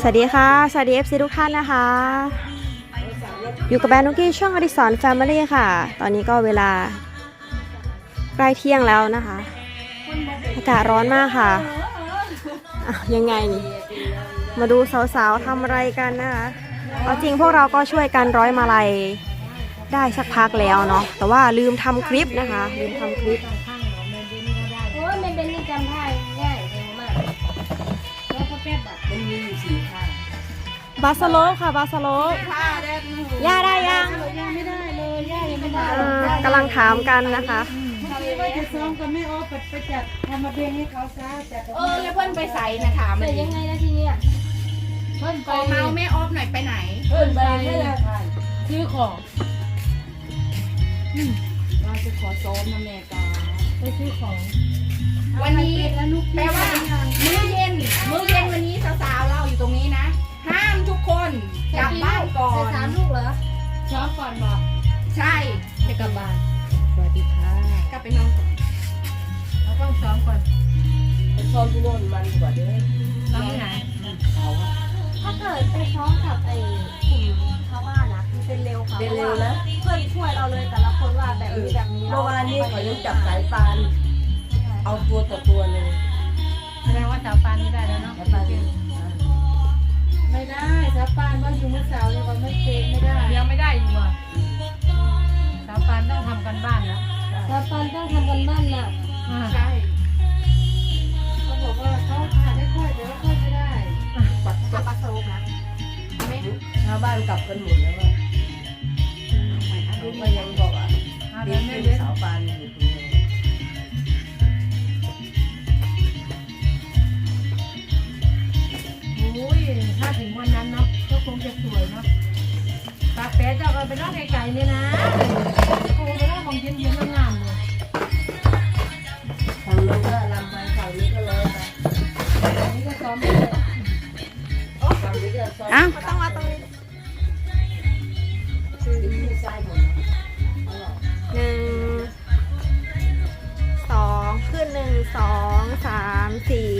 สวัสดีค่ะ สวัสดี FC ทุกท่านนะคะ อยู่กับแบรนด์นุกกี้ช่องอดิสรแฟมิลี่ค่ะ ตอนนี้ก็เวลาใกล้เที่ยงแล้วนะคะ อากาศร้อนมากค่ะอะยังไงนี่ มาดูสาวๆทำอะไรกันนะคะเอาจริงพวกเราก็ช่วยกันร้อยมาลัยได้สักพักแล้วเนาะ แต่ว่าลืมทำคลิปนะคะ ลืมทำคลิป บาสโลปค่ะบาสโลปผ้าได้หนูย่าได้ยังย่าไม่ได้เลยย่ายังไม่ได้อ่ากำลังถามกันนะคะคิดว่าจะซ้อมกับแม่โอ๊ตไปจัดทำมาเพลงให้เขาซะจัดเออแล้วเพิ่นไปใส่นะถามแต่เลยยังไงนะทีเนี้ยเพิ่นขไปอเมาแม่ออฟหน่อยไปไหน เพิ่นไปซื้อของเราจะขอซ้อมนะแม่กาไปซื้อของ วันนี้แปลว่ามื้อเย็นมื้อเย็นวันนี้สาวๆเราอยู่ตรงนี้นะห้ามทุก คนกลับบ้านก่อใส่นสามลูกเหรอซ้อมก่อนบอกใช่จะกลับบ้าน สวัสดีค่ะกลับไปนอนก่อนเราต้องซ้อมก่อนซ้อมที่โน่นมันกว่าเด้อซ้อมที่ไหนถ้าเกิดไปซ้อมกับไอ้กลุ่มชาวบ้านนะมันเป็นเร็วค่ะเป็นเร็วนะเพื่อนช่วยเราเลยแต่ละคนว่าแบบนี้แบบนี้เมื่อวานนี้เขายังจับสายปานเอาตัวต่อตัวเลยแสดงว่าสาวปานไม่ได้แล้วเนาะสายปาน ไม่ได้สาวปานว่าอยู่เมื่อเสาร์เนี่ยมันไม่เป็นไม่ได้ยังไม่ได้อยู่อะสาวปานต้องทำกันบ้านแล้วชาวบ้านต้องทำกันบ้านน่ะใช่เขาบอกว่าเขาผ่านได้ค่อยแต่ว่าค่อยไม่ได้ปัดกับปลาโซกนะไม่ชาวบ้านกลับกันหมดแล้วว่าเขาก็ยังบอกอะเอาเด็เดี๋ยกวแม่ที่เดี๋ยวสาวปานอยู่ สองสามสี่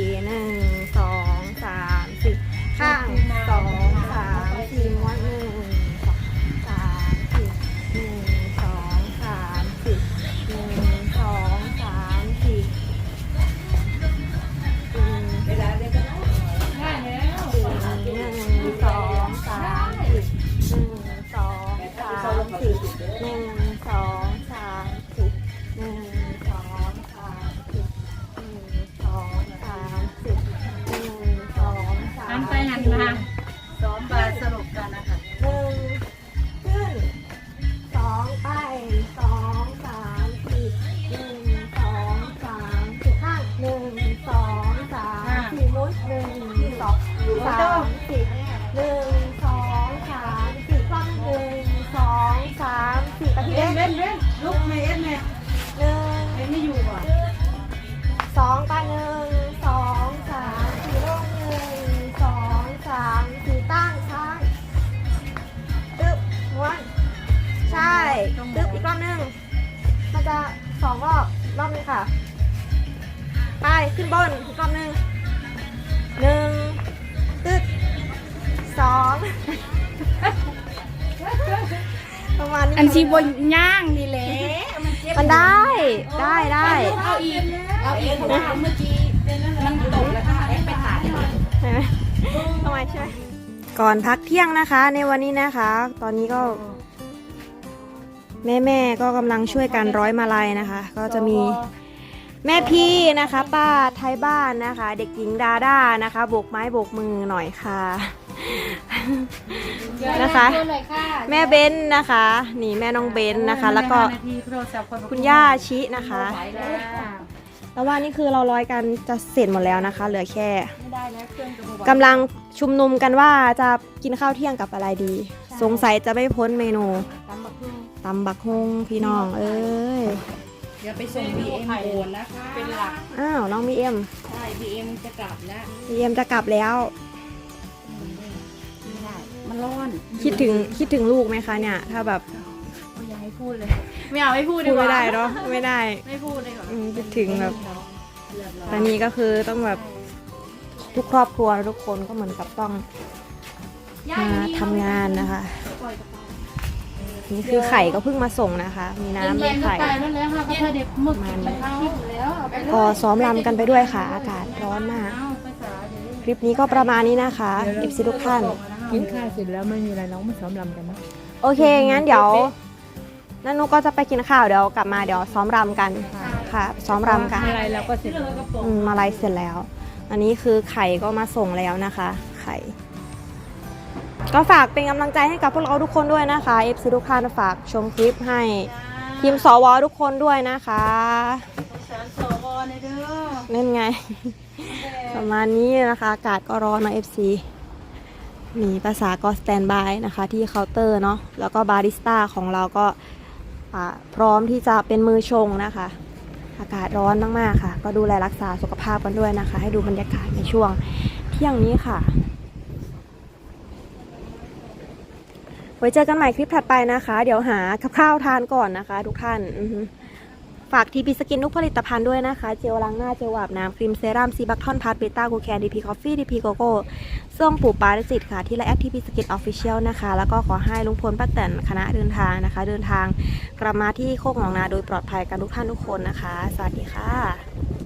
ไป ขึ้นบนอีกรอบหนึงหนึ่งตึ๊บสองประมาณนี้อันชีบนย่างนี่แหละมันเจ็บมันได้ได้ได้เอาอีกเอาอีกเพราะว่าเมื่อกี้มันตกแล้วก็แอบไปถ่ายใช่ไหมทำไมใช่ไหมก่อนพักเที่ยงนะคะ ในวันนี้นะคะ ตอนนี้ก็ แม่แม่ๆก็กำลังช่วยกันร้อยมาลัยนะคะ ก็จะมี แม่พี่นะคะป้าไทยบ้านนะคะ เด็กหญิงดาด้านะคะโบกไม้โบกมือหน่อยค่ะ นะคะตัวหน่อยค่ะแม่เบนนะคะ นี่แม่น้องเบนนะคะ แล้วก็นาทีโทรศัพท์นคุณย่าชินะคะไปแล้วแล้วว่านี่คือเราร้อยกันจะเสร็จหมดแล้วนะคะ เหลือแค่ไม่ได้แล้วเครื่องกระบอกกำลังชุมนุมกันว่าจะกินข้าวเที่ยงกับอะไรดี สงสัยจะไม่พ้นเมนูตำบักหุ่งตำบักฮงพี่น้อง เอ้ย เดี๋ยวไปส่ง BM โอนนะคะเป็นหลักอ้าวน้องมีเอ็มใช่ BM จะกลับแล้วมีเอ็มจะกลับแล้ว ไม่ได้มันร้อนคิดถึงคิดถึงลูกไหมคะเนี่ย ถ้าแบบไม่อยากให้พูดเลย ไม่เอาไม่พูดดีพูดกว่าไม่ได้เนาะไม่ได้ ไม่พูดเลยก่อนอืมคิดถึงแบบเรียบร้อยตอนนี้ก็คือต้องแบบทุกครอบครัวทุกคนก็เหมือนกับต้องมาทำงานนะคะ นี่คือไข่ก็เพิ่งมาส่งนะคะ มีน้ำมีเย็นๆก็ไข่ตายแล้วแล้วค่ะก็เธอเด็กหมึกมันมันเข้าแล้วก็ซ้อมรำกันไปด้วยค่ะ อากาศร้อนมากเอาภาษาเดี๋ยวคลิปนี้ก็ประมาณนี้นะคะคลิปสิทุกท่าน กินข้าวเสร็จแล้วไม่มีอะไรน้องมาซ้อมรำกันนะโอเค งั้นเดี๋ยวนันนุก็จะไปกินข้าวเดี๋ยวกลับมาเดี๋ยวซ้อมรำกันค่ะ ซ้อมรำกันอะไรเราก็เสร็จแล้วอืมมาลายเสร็จแล้ว อันนี้คือไข่ก็มาส่งแล้วนะคะ ไข่ ก็ฝากเป็นกำลังใจให้กับพวกเราทุกคนด้วยนะคะ FC ทุกท่านฝากชมคลิปให้ทีมสวทุกคนด้วยนะคะสารสวในเด้อนั่นไง ประมาณนี้นะคะอากาศก็ร้อนนะ FC มีภาษาก็สแตนบายนะคะ ที่เคาน์เตอร์เนาะแล้วก็บาริสต้าของเราก็อ่าพร้อมที่จะเป็นมือชงนะคะ อากาศร้อนมากๆค่ะ ก็ดูแลรักษาสุขภาพกันด้วยนะคะ ให้ดูบรรยากาศในช่วงเที่ยงนี้ค่ะ ไว้เจอกันใหม่คลิปถัดไปนะคะ เดี๋ยวหาข้าวทานก่อนนะคะ ทุกท่านฝากทีพีสกินทุกผลิตภัณฑ์ด้วยนะคะ เจลล้างหน้า เจลอาบน้ำครีมเซรั่มซีบัคทอนพาร์ตเบต้ากูแคนดีพีคอฟฟี่ดีพีโกโก้ส้วงปูปาริจิตค่ะ ที่ไลน์แอดทีพีสกินออฟฟิเชียลนะคะ แล้วก็ขอให้ลุงพลป้าแตนคณะเดินทางนะคะ เดินทางกลับมาที่โคกหนองนาโดยปลอดภัยกันทุกท่านทุกคนนะคะ สวัสดีค่ะ